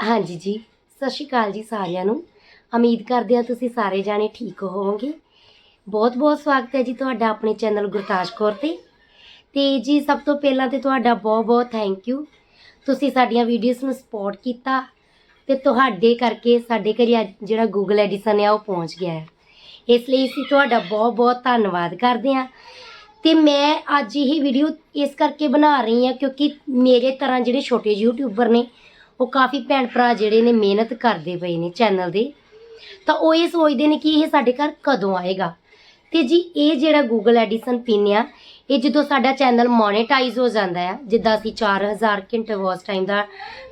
ਹਾਂਜੀ ਜੀ, ਸਤਿ ਸ਼੍ਰੀ ਅਕਾਲ ਜੀ ਸਾਰਿਆਂ ਨੂੰ। ਉਮੀਦ ਕਰਦੇ ਹਾਂ ਤੁਸੀਂ ਸਾਰੇ ਜਾਣੇ ਠੀਕ ਹੋਵੋਗੇ। ਬਹੁਤ ਬਹੁਤ ਸਵਾਗਤ ਹੈ ਜੀ ਤੁਹਾਡਾ ਆਪਣੇ ਚੈਨਲ ਗੁਰਤਾਜ ਕੌਰ ਤੇ। ਤੇ ਜੀ, ਸਭ ਤੋਂ ਪਹਿਲਾਂ ਤੇ ਤੁਹਾਡਾ ਬਹੁਤ ਬਹੁਤ ਥੈਂਕ ਯੂ ਤੁਸੀਂ ਸਾਡੀਆਂ ਵੀਡੀਓਜ਼ ਨੂੰ ਸਪੋਰਟ ਕੀਤਾ ਤੇ ਤੁਹਾਡੇ ਕਰਕੇ ਸਾਡੇ ਘਰੇ ਅੱਜ ਜਿਹੜਾ ਗੂਗਲ ਐਡੀਸਨ ਆ, ਉਹ ਪਹੁੰਚ ਗਿਆ ਹੈ। ਇਸ ਲਈ ਅਸੀਂ ਤੁਹਾਡਾ ਬਹੁਤ ਬਹੁਤ ਧੰਨਵਾਦ ਕਰਦੇ ਹਾਂ। ਤੇ ਮੈਂ ਅੱਜ ਇਹ ਵੀਡੀਓ ਇਸ ਕਰਕੇ ਬਣਾ ਰਹੀ ਹਾਂ ਕਿਉਂਕਿ ਮੇਰੇ ਤਰ੍ਹਾਂ ਜਿਹੜੇ ਛੋਟੇ ਯੂਟਿਊਬਰ ਨੇ ਉਹ ਕਾਫੀ ਭੈਣ ਭਰਾ ਜਿਹੜੇ ਨੇ ਮਿਹਨਤ ਕਰਦੇ ਪਏ ਨੇ ਚੈਨਲ ਦੇ। ਤਾਂ ਉਹ ਇਹ ਸੋਚਦੇ ਨੇ ਕਿ ਇਹ ਸਾਡੇ ਘਰ ਕਦੋਂ ਆਏਗਾ। ਤੇ ਜੀ, ਇਹ ਜਿਹੜਾ ਗੂਗਲ ਐਡੀਸਨ ਪਿਨ ਆ, ਇਹ ਜਦੋਂ ਸਾਡਾ ਚੈਨਲ ਮੋਨੇਟਾਈਜ਼ ਹੋ ਜਾਂਦਾ ਆ, ਜਿੱਦਾਂ ਅਸੀਂ 4000 ਘੰਟੇ ਵਾਚ ਟਾਈਮ ਦਾ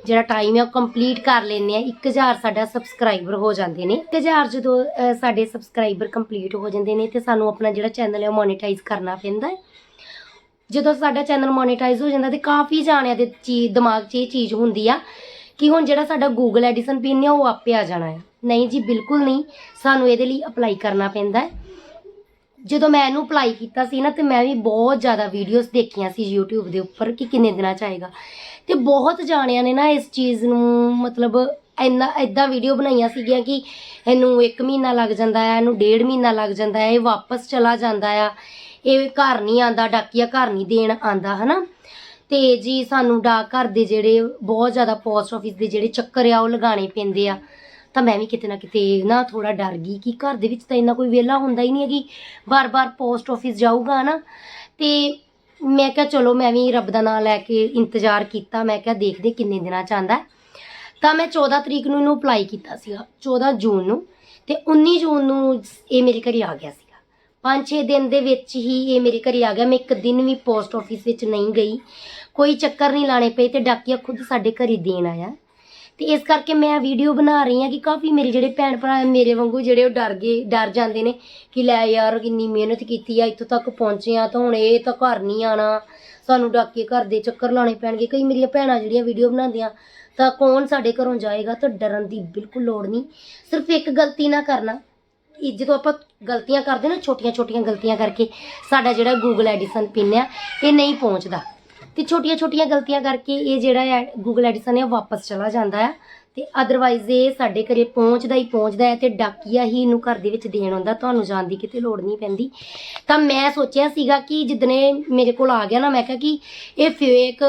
ਜਿਹੜਾ ਟਾਈਮ ਹੈ ਉਹ ਕੰਪਲੀਟ ਕਰ ਲੈਂਦੇ ਆ 1000 ਸਾਡਾ ਸਬਸਕ੍ਰਾਈਬਰ ਹੋ ਜਾਂਦੇ ਨੇ। 1000 ਜਦੋਂ ਸਾਡੇ ਸਬਸਕ੍ਰਾਈਬਰ ਕੰਪਲੀਟ ਹੋ ਜਾਂਦੇ ਨੇ ਤੇ ਸਾਨੂੰ ਆਪਣਾ ਜਿਹੜਾ ਚੈਨਲ ਹੈ ਉਹ ਮੋਨੇਟਾਈਜ਼ ਕਰਨਾ ਪੈਂਦਾ ਹੈ। ਜਦੋਂ ਸਾਡਾ ਚੈਨਲ ਮੋਨੇਟਾਈਜ਼ ਹੋ ਜਾਂਦਾ ਤੇ ਕਾਫੀ ਜਾਣਿਆਂ ਦੇ ਚੀਜ਼ ਦਿਮਾਗ 'ਚ ਇਹ ਚੀਜ਼ ਹੁੰਦੀ ਆ ਕਿ ਹੁਣ ਜਿਹੜਾ ਸਾਡਾ ਗੂਗਲ ਐਡੀਸਨ ਪਿੰਨ ਹੈ ਉਹ ਆਪੇ ਆ ਜਾਣਾ ਹੈ ਨਹੀਂ ਜੀ, ਬਿਲਕੁਲ ਨਹੀਂ। ਸਾਨੂੰ ਇਹਦੇ ਲਈ ਅਪਲਾਈ ਕਰਨਾ ਪੈਂਦਾ ਹੈ। ਜਦੋਂ ਮੈਂ ਇਹਨੂੰ ਅਪਲਾਈ ਕੀਤਾ ਸੀ ਨਾ, ਤੇ ਮੈਂ ਵੀ ਬਹੁਤ ਜ਼ਿਆਦਾ ਵੀਡੀਓਜ਼ ਦੇਖੀਆਂ ਸੀ YouTube ਦੇ ਉੱਪਰ ਕਿ ਕਿੰਨੇ ਦਿਨਾਂ ਚ ਆਏਗਾ। ਤੇ ਬਹੁਤ ਜਾਣਿਆਂ ਨੇ ਨਾ ਇਸ ਚੀਜ਼ ਨੂੰ ਮਤਲਬ ਇੰਨਾ ਇਦਾਂ ਵੀਡੀਓ ਬਣਾਈਆਂ ਸੀਗੀਆਂ ਕਿ ਇਹਨੂੰ 1 ਮਹੀਨਾ ਲੱਗ ਜਾਂਦਾ ਹੈ ਇਹਨੂੰ ਡੇਢ ਮਹੀਨਾ ਲੱਗ ਜਾਂਦਾ ਹੈ ਇਹ ਵਾਪਸ ਚਲਾ ਜਾਂਦਾ ਆ। ਇਹ ਘਰ ਨਹੀਂ ਆਂਦਾ ਡਾਕੀਆ ਘਰ ਨਹੀਂ ਦੇਣ ਆਂਦਾ ਹਨਾ? ਤੇ ਜੀ ਸਾਨੂੰ ਡਾਕ ਘਰ ਦੇ ਜਿਹੜੇ ਬਹੁਤ ਜ਼ਿਆਦਾ ਪੋਸਟ ਆਫਿਸ ਦੇ ਜਿਹੜੇ ਚੱਕਰ ਆ, ਉਹ ਲਗਾਉਣੇ ਪੈਂਦੇ ਆ। ਤਾਂ ਮੈਂ ਵੀ ਕਿਤੇ ਨਾ ਕਿਤੇ ਨਾ ਥੋੜਾ ਡਰ ਗਈ ਕਿ ਘਰ ਦੇ ਵਿੱਚ ਤਾਂ ਇੰਨਾ ਕੋਈ ਵਿਹਲਾ ਹੁੰਦਾ ਹੀ ਨਹੀਂ ਹੈ ਕਿ ਬਾਰ-ਬਾਰ ਪੋਸਟ ਆਫਿਸ ਜਾਊਗਾ ਨਾ, ਤੇ ਮੈਂ ਕਿਹਾ ਚਲੋ ਮੈਂ ਵੀ ਰੱਬ ਦਾ ਨਾਮ ਲੈ ਕੇ ਇੰਤਜ਼ਾਰ ਕੀਤਾ। ਮੈਂ ਕਿਹਾ ਦੇਖਦੇ ਕਿੰਨੇ ਦਿਨਾਂ ਚ ਆਂਦਾ ਤਾਂ ਮੈਂ 14 ਤਰੀਕ ਨੂੰ ਇਹਨੂੰ ਅਪਲਾਈ ਕੀਤਾ ਸੀਗਾ 14 ਜੂਨ ਨੂੰ। ਤੇ 19 ਜੂਨ ਨੂੰ ਇਹ ਮੇਰੇ ਘਰੇ ਆ ਗਿਆ ਸੀ। 5-6 ਦਿਨ ਦੇ ਵਿੱਚ ਹੀ ਇਹ ਮੇਰੇ ਘਰੇ ਆ ਗਿਆ। ਮੈਂ ਇੱਕ ਦਿਨ ਵੀ ਪੋਸਟ ਆਫਿਸ ਵਿੱਚ ਨਹੀਂ ਗਈ। ਕੋਈ ਚੱਕਰ ਨਹੀਂ ਲਾਣੇ ਪਏ ਤੇ ਡਾਕੀਆ ਖੁਦ ਸਾਡੇ ਘਰੇ ਦੇਣ ਆਇਆ। ਤੇ ਇਸ ਕਰਕੇ ਮੈਂ ਵੀਡੀਓ ਬਣਾ ਰਹੀ ਹਾਂ ਕਿ ਕਾਫੀ ਮੇਰੇ ਜਿਹੜੇ ਭੈਣ ਭਰਾ ਮੇਰੇ ਵਾਂਗੂ ਜਿਹੜੇ ਉਹ ਡਰ ਗਏ, ਡਰ ਜਾਂਦੇ ਨੇ ਕਿ ਲੈ ਯਾਰ ਕਿੰਨੀ ਮਿਹਨਤ ਕੀਤੀ ਆ, ਇੱਥੋਂ ਤੱਕ ਪਹੁੰਚੇ ਆ ਤਾਂ ਹੁਣ ਇਹ ਤਾਂ ਘਰ ਨਹੀਂ ਆਣਾ। ਸਾਨੂੰ ਡਾਕੇ ਘਰ ਦੇ ਚੱਕਰ ਲਾਉਣੇ ਪੈਣਗੇ। ਕਈ ਮੇਰੀਆਂ ਭੈਣਾਂ ਜਿਹੜੀਆਂ ਵੀਡੀਓ ਬਣਾਉਂਦੀਆਂ ਤਾਂ ਕੌਣ ਸਾਡੇ ਘਰੋਂ ਜਾਏਗਾ ਤਾਂ ਡਰਨ ਦੀ ਬਿਲਕੁਲ ਲੋੜ ਨਹੀਂ। ਸਿਰਫ ਇੱਕ ਗਲਤੀ ਨਾ ਕਰਨਾ। ਇਹ ਜਦੋਂ ਆਪਾਂ ਗਲਤੀਆਂ ਕਰਦੇ ਨਾ ਛੋਟੀਆਂ ਛੋਟੀਆਂ ਗਲਤੀਆਂ ਕਰਕੇ ਸਾਡਾ ਜਿਹੜਾ ਗੂਗਲ ਐਡੀਸਨ ਪਿੰਨ ਆ, ਇਹ ਨਹੀਂ ਪਹੁੰਚਦਾ। ਤੇ ਛੋਟੀਆਂ ਛੋਟੀਆਂ ਗਲਤੀਆਂ ਕਰਕੇ ਇਹ ਜਿਹੜਾ ਹੈ ਗੂਗਲ ਐਡੀਸਨ ਹੈ ਵਾਪਸ ਚਲਾ ਜਾਂਦਾ ਆ। ਤੇ ਅਦਰਵਾਈਜ਼ ਇਹ ਸਾਡੇ ਘਰੇ ਪਹੁੰਚਦਾ ਹੀ ਪਹੁੰਚਦਾ ਹੈ ਤੇ ਡਾਕੀਆ ਹੀ ਇਹਨੂੰ ਘਰ ਦੇ ਵਿੱਚ ਦੇਣ ਆਉਂਦਾ, ਤੁਹਾਨੂੰ ਜਾਣ ਦੀ ਕਿਤੇ ਲੋੜ ਨਹੀਂ ਪੈਂਦੀ। ਤਾਂ ਮੈਂ ਸੋਚਿਆ ਸੀਗਾ ਕਿ ਜਿੱਦਣੇ ਮੇਰੇ ਕੋਲ ਆ ਗਿਆ ਨਾ, ਮੈਂ ਕਿਹਾ ਕਿ ਇਹ ਫੇਕ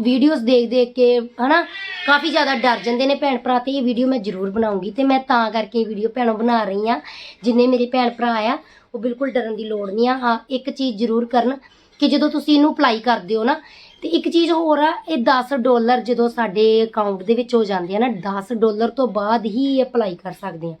ਵੀਡੀਓਜ਼ ਦੇਖ ਦੇਖ ਕੇ, ਹਨਾ, ਕਾਫੀ ਜ਼ਿਆਦਾ ਡਰ ਜਾਂਦੇ ਨੇ ਭੈਣ ਭਰਾ ਤੇ ਇਹ ਵੀਡੀਓ ਮੈਂ ਜ਼ਰੂਰ ਬਣਾਉਂਗੀ ਤੇ ਮੈਂ ਤਾਂ ਕਰਕੇ ਇਹ ਵੀਡੀਓ ਭੈਣੋਂ ਬਣਾ ਰਹੀ ਆ ਜਿੰਨੇ ਮੇਰੇ ਭੈਣ ਭਰਾ ਆ, ਉਹ ਬਿਲਕੁਲ ਡਰਨ ਦੀ ਲੋੜ ਨਹੀਂ ਆ। ਹਾਂ, ਇੱਕ ਚੀਜ਼ ਜ਼ਰੂਰ ਕਰਨ ਕਿ ਜਦੋਂ ਤੁਸੀਂ ਇਹਨੂੰ ਅਪਲਾਈ ਕਰਦੇ ਹੋ ਨਾ ਤੇ ਇੱਕ ਚੀਜ਼ ਹੋਰ ਆ, ਇਹ 10 ਡਾਲਰ ਜਦੋਂ ਸਾਡੇ ਅਕਾਊਂਟ ਦੇ ਵਿੱਚ ਹੋ ਜਾਂਦੇ ਆ ਨਾ 10 ਡਾਲਰ ਤੋਂ ਬਾਅਦ ਹੀ ਅਪਲਾਈ ਕਰ ਸਕਦੇ ਆ।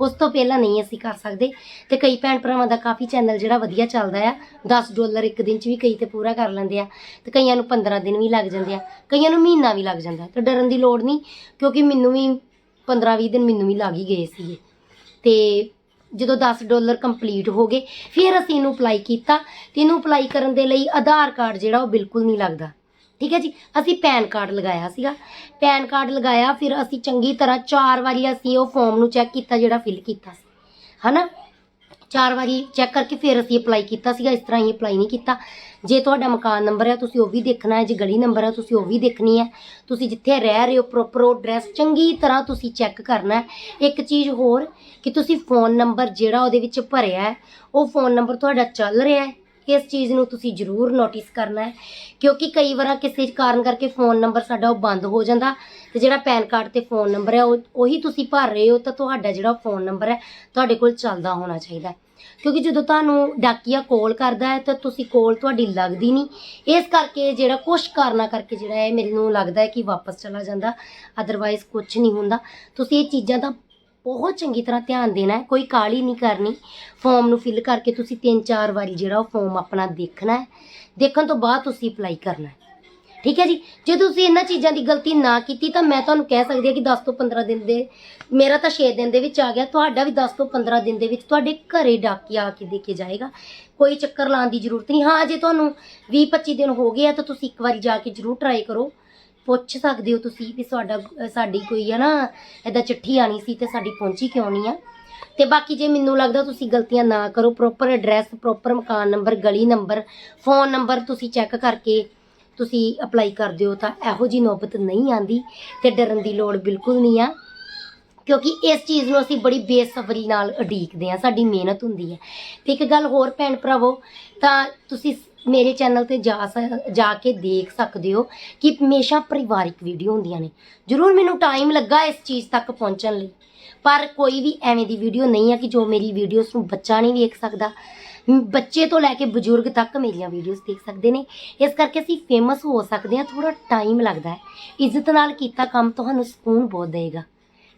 ਉਸ ਤੋਂ ਪਹਿਲਾਂ ਨਹੀਂ ਅਸੀਂ ਕਰ ਸਕਦੇ। ਤੇ ਕਈ ਭੈਣ ਭਰਾਵਾਂ ਦਾ ਕਾਫੀ ਚੈਨਲ ਜਿਹੜਾ ਵਧੀਆ ਚੱਲਦਾ ਆ 10 ਡਾਲਰ ਇੱਕ ਦਿਨ 'ਚ ਵੀ ਕਈ ਤੇ ਪੂਰਾ ਕਰ ਲੈਂਦੇ ਆ। ਤੇ ਕਈਆਂ ਨੂੰ 15 ਦਿਨ ਵੀ ਲੱਗ ਜਾਂਦੇ ਆ, ਕਈਆਂ ਨੂੰ ਮਹੀਨਾ ਵੀ ਲੱਗ ਜਾਂਦਾ। ਤੇ ਡਰਨ ਦੀ ਲੋੜ ਨਹੀਂ, ਕਿਉਂਕਿ ਮੈਨੂੰ ਵੀ 15-20 ਦਿਨ ਮੈਨੂੰ ਵੀ ਲੱਗ ਹੀ ਗਏ ਸੀਗੇ। ਤੇ ਜਦੋਂ 10 ਡਾਲਰ ਕੰਪਲੀਟ ਹੋ ਗਏ, ਫਿਰ ਅਸੀਂ ਇਹਨੂੰ ਅਪਲਾਈ ਕੀਤਾ ਤੇ ਇਹਨੂੰ ਅਪਲਾਈ ਕਰਨ ਦੇ ਲਈ ਆਧਾਰ ਕਾਰਡ ਜਿਹੜਾ ਉਹ ਬਿਲਕੁਲ ਨਹੀਂ ਲੱਗਦਾ। ਠੀਕ ਹੈ ਜੀ? ਅਸੀਂ ਪੈਨ ਕਾਰਡ ਲਗਾਇਆ ਸੀਗਾ। ਪੈਨ ਕਾਰਡ ਲਗਾਇਆ, ਫਿਰ ਅਸੀਂ ਚੰਗੀ ਤਰ੍ਹਾਂ ਚਾਰ ਵਾਰੀ ਅਸੀਂ ਉਹ ਫਾਰਮ ਨੂੰ ਚੈੱਕ ਕੀਤਾ ਜਿਹੜਾ ਫਿਲ ਕੀਤਾ ਸੀ। ਹਨਾ? ਚਾਰ ਵਾਰੀ ਚੈੱਕ ਕਰਕੇ ਫਿਰ ਅਸੀਂ ਅਪਲਾਈ ਕੀਤਾ ਸੀਗਾ, ਇਸ ਤਰ੍ਹਾਂ ਹੀ ਅਪਲਾਈ ਨਹੀਂ ਕੀਤਾ। ਜੇ ਤੁਹਾਡਾ ਮਕਾਨ ਨੰਬਰ ਹੈ ਤੁਸੀਂ ਉਹ ਵੀ ਦੇਖਣਾ ਹੈ, ਜੇ ਗਲੀ ਨੰਬਰ ਹੈ ਤੁਸੀਂ ਉਹ ਵੀ ਦੇਖਣੀ ਹੈ। ਤੁਸੀਂ ਜਿੱਥੇ ਰਹਿ ਰਹੇ ਹੋ ਪ੍ਰੋਪਰ ਉਹ ਐਡਰੈਸ ਚੰਗੀ ਤਰ੍ਹਾਂ ਤੁਸੀਂ ਚੈੱਕ ਕਰਨਾ ਹੈ। ਇੱਕ ਚੀਜ਼ ਹੋਰ ਕਿ ਤੁਸੀਂ ਫੋਨ ਨੰਬਰ ਜਿਹੜਾ ਉਹਦੇ ਵਿੱਚ ਭਰਿਆ ਹੈ, ਉਹ ਫੋਨ ਨੰਬਰ ਤੁਹਾਡਾ ਚੱਲ ਰਿਹਾ ਹੈ। ਇਸ ਚੀਜ਼ ਨੂੰ ਤੁਸੀਂ ਜ਼ਰੂਰ ਨੋਟਿਸ ਕਰਨਾ ਹੈ, ਕਿਉਂਕਿ ਕਈ ਵਾਰ ਕਿਸੇ ਕਾਰਨ ਕਰਕੇ ਫੋਨ ਨੰਬਰ ਸਾਡਾ ਉਹ ਬੰਦ ਹੋ ਜਾਂਦਾ ਤੇ ਜਿਹੜਾ ਪੈਨ ਕਾਰਡ ਤੇ ਫੋਨ ਨੰਬਰ ਹੈ, ਉਹ ਉਹੀ ਤੁਸੀਂ ਭਰ ਰਹੇ ਹੋ ਤਾਂ ਤੁਹਾਡਾ ਜਿਹੜਾ ਫੋਨ ਨੰਬਰ ਹੈ, ਤੁਹਾਡੇ ਕੋਲ ਚੱਲਦਾ ਹੋਣਾ ਚਾਹੀਦਾ ਕਿਉਂਕਿ ਜਦੋਂ ਤੁਹਾਨੂੰ ਡਾਕੀਆ ਕੋਲ ਕਰਦਾ ਹੈ ਤਾਂ ਤੁਸੀਂ ਕੋਲ ਤੁਹਾਡੀ ਲੱਗਦੀ ਨਹੀਂ। ਇਸ ਕਰਕੇ ਜਿਹੜਾ ਕੁਛ ਕਾਰਨਾਂ ਕਰਕੇ ਜਿਹੜਾ ਹੈ ਮੈਨੂੰ ਲੱਗਦਾ ਹੈ ਕਿ ਵਾਪਸ ਚਲਾ ਜਾਂਦਾ ਅਦਰਵਾਈਜ਼ ਕੁਝ ਨਹੀਂ ਹੁੰਦਾ। ਤੁਸੀਂ ਇਹ ਚੀਜ਼ਾਂ ਦਾ ਬਹੁਤ ਚੰਗੀ ਤਰ੍ਹਾਂ ਧਿਆਨ ਦੇਣਾ ਹੈ, ਕੋਈ ਕਾਲੀ ਨਹੀਂ ਕਰਨੀ। ਫਾਰਮ ਨੂੰ ਫਿਲ ਕਰਕੇ ਤੁਸੀਂ ਤਿੰਨ ਚਾਰ ਵਾਰੀ ਜਿਹੜਾ ਉਹ ਫਾਰਮ ਆਪਣਾ ਦੇਖਣਾ ਹੈ, ਦੇਖਣ ਤੋਂ ਬਾਅਦ ਤੁਸੀਂ ਅਪਲਾਈ ਕਰਨਾ ਹੈ। ਠੀਕ ਹੈ ਜੀ? ਜੇ ਤੁਸੀਂ ਇਹਨਾਂ ਚੀਜ਼ਾਂ ਦੀ ਗਲਤੀ ਨਾ ਕੀਤੀ ਤਾਂ ਮੈਂ ਤੁਹਾਨੂੰ ਕਹਿ ਸਕਦੀ ਹਾਂ ਕਿ 10 ਤੋਂ 15 ਦਿਨ ਦੇ, ਮੇਰਾ ਤਾਂ 6 ਦਿਨ ਦੇ ਵਿੱਚ ਆ ਗਿਆ, ਤੁਹਾਡਾ ਵੀ 10 ਤੋਂ 15 ਦਿਨ ਦੇ ਵਿੱਚ ਤੁਹਾਡੇ ਘਰੇ ਡਾਕੀ ਆ ਕੇ ਦੇ ਕੇ ਜਾਏਗਾ। ਕੋਈ ਚੱਕਰ ਲਾਉਣ ਦੀ ਜ਼ਰੂਰਤ ਨਹੀਂ। ਹਾਂ, ਜੇ ਤੁਹਾਨੂੰ 20 25 ਦਿਨ ਹੋ ਗਏ ਆ ਤਾਂ ਤੁਸੀਂ ਇੱਕ ਵਾਰੀ ਜਾ ਕੇ ਜ਼ਰੂਰ ਟਰਾਈ ਕਰੋ। ਪੁੱਛ ਸਕਦੇ ਹੋ ਤੁਸੀਂ ਵੀ ਤੁਹਾਡਾ ਸਾਡੀ ਕੋਈ ਹੈ ਨਾ ਐਦਾਂ ਚਿੱਠੀ ਆਣੀ ਸੀ ਤੇ ਸਾਡੀ ਪਹੁੰਚੀ ਕਿਉਂ ਨਹੀਂ ਆ। ਤੇ ਬਾਕੀ ਜੇ ਮੈਨੂੰ ਲੱਗਦਾ ਤੁਸੀਂ ਗਲਤੀਆਂ ਨਾ ਕਰੋ ਪ੍ਰੋਪਰ ਐਡਰੈਸ ਪ੍ਰੋਪਰ ਮਕਾਨ ਨੰਬਰ ਗਲੀ ਨੰਬਰ ਫੋਨ ਨੰਬਰ ਤੁਸੀਂ ਚੈੱਕ ਕਰਕੇ ਤੁਸੀਂ ਅਪਲਾਈ ਕਰ ਦਿਓ ਤਾਂ ਇਹੋ ਜੀ ਨੌਬਤ ਨਹੀਂ ਆਂਦੀ ਤੇ ਡਰਨ ਦੀ ਲੋੜ ਬਿਲਕੁਲ ਨਹੀਂ ਆ। ਕਿਉਂਕਿ ਇਸ ਚੀਜ਼ ਨੂੰ ਅਸੀਂ ਬੜੀ ਬੇਸਬਰੀ ਨਾਲ ਉਡੀਕਦੇ ਆ, ਸਾਡੀ ਮਿਹਨਤ ਹੁੰਦੀ ਹੈ। ਤੇ ਇੱਕ ਗੱਲ ਹੋਰ ਭੈਣ ਭਰਾਵੋ, ਤਾਂ ਤੁਸੀਂ ਸ- ਮੇਰੇ ਚੈਨਲ ਤੇ ਜਾ ਸ- ਜਾ ਕੇ ਦੇਖ ਸਕਦੇ ਹੋ ਕਿ ਹਮੇਸ਼ਾ ਪਰਿਵਾਰਿਕ ਵੀਡੀਓ ਹੁੰਦੀਆਂ ਨੇ। ਜ਼ਰੂਰ ਮੈਨੂੰ ਟਾਈਮ ਲੱਗਾ ਇਸ ਚੀਜ਼ ਤੱਕ ਪਹੁੰਚਣ ਲਈ। ਪਰ ਕੋਈ ਵੀ ਐਵੇਂ ਦੀ ਵੀਡੀਓ ਨਹੀਂ ਹੈ ਕਿ ਜੋ ਮੇਰੀ ਵੀਡੀਓਜ਼ ਨੂੰ ਬੱਚਾ ਨਹੀਂ ਵੇਖ ਸਕਦਾ। ਬੱਚੇ ਤੋਂ ਲੈ ਕੇ ਬਜ਼ੁਰਗ ਤੱਕ ਮੇਰੀਆਂ ਵੀਡੀਓਜ਼ ਦੇਖ ਸਕਦੇ ਨੇ। ਇਸ ਕਰਕੇ ਅਸੀਂ ਫੇਮਸ ਹੋ ਸਕਦੇ ਹਾਂ ਥੋੜਾ ਟਾਈਮ ਲੱਗਦਾ ਹੈ। ਇੱਜ਼ਤ ਨਾਲ ਕੀਤਾ ਕੰਮ ਤੁਹਾਨੂੰ ਸਕੂਨ ਬਹੁਤ ਦੇਗਾ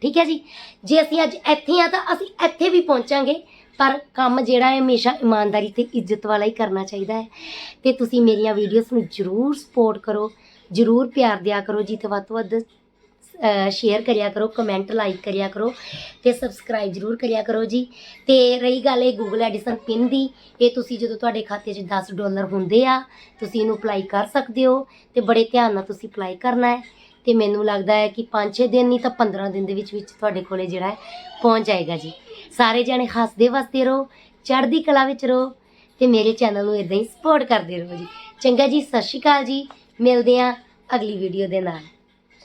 ਠੀਕ ਹੈ ਜੀ? ਜੇ ਅਸੀਂ ਅੱਜ ਇੱਥੇ ਆ ਤਾਂ ਅਸੀਂ ਇੱਥੇ ਵੀ ਪਹੁੰਚਾਂਗੇ। ਪਰ ਕੰਮ ਜਿਹੜਾ ਹੈ ਹਮੇਸ਼ਾ ਇਮਾਨਦਾਰੀ ਤੇ ਇੱਜ਼ਤ ਵਾਲਾ ਹੀ ਕਰਨਾ ਚਾਹੀਦਾ ਹੈ। ਤੇ ਤੁਸੀਂ ਮੇਰੀਆਂ ਵੀਡੀਓਜ਼ ਨੂੰ ਜਰੂਰ ਸਪੋਰਟ ਕਰੋ, ਜਰੂਰ ਪਿਆਰ ਦਿਆ ਕਰੋ ਜੀ ਤੇ ਵੱਧ ਤੋਂ ਵੱਧ ਸ਼ੇਅਰ ਕਰਿਆ ਕਰੋ ਕਮੈਂਟ ਲਾਈਕ ਕਰਿਆ ਕਰੋ ਤੇ ਸਬਸਕ੍ਰਾਈਬ ਜਰੂਰ ਕਰਿਆ ਕਰੋ ਜੀ। ਤੇ ਰਹੀ ਗੱਲ ਇਹ ਗੂਗਲ ਐਡੀਸਨ ਪਿੰਨ ਦੀ, ਇਹ ਤੁਸੀਂ ਜਦੋਂ ਤੁਹਾਡੇ ਖਾਤੇ 'ਚ 10 ਡਾਲਰ ਹੁੰਦੇ ਆ, ਤੁਸੀਂ ਇਹਨੂੰ ਅਪਲਾਈ ਕਰ ਸਕਦੇ ਹੋ ਤੇ ਬੜੇ ਧਿਆਨ ਨਾਲ ਤੁਸੀਂ ਅਪਲਾਈ ਕਰਨਾ ਹੈ। ਤੇ ਮੈਨੂੰ ਲੱਗਦਾ ਹੈ ਕਿ 5-6 ਦਿਨ ਨਹੀਂ ਤਾਂ 15 ਦਿਨ ਦੇ ਵਿੱਚ ਵਿੱਚ ਤੁਹਾਡੇ ਕੋਲੇ ਜਿਹੜਾ ਹੈ ਪਹੁੰਚ ਜਾਏਗਾ ਜੀ। ਸਾਰੇ ਜਣੇ ਹੱਸਦੇ ਵਸਦੇ ਰਹੋ, ਚੜ੍ਹਦੀ ਕਲਾ ਵਿੱਚ ਰਹੋ ਤੇ ਮੇਰੇ ਚੈਨਲ ਨੂੰ ਇਦਾਂ ਹੀ ਸਪੋਰਟ ਕਰਦੇ ਰਹੋ ਜੀ। ਚੰਗਾ ਜੀ, ਸਤਿ ਸ਼੍ਰੀ ਅਕਾਲ ਜੀ। ਮਿਲਦੇ ਹਾਂ ਅਗਲੀ ਵੀਡੀਓ ਦੇ ਨਾਲ।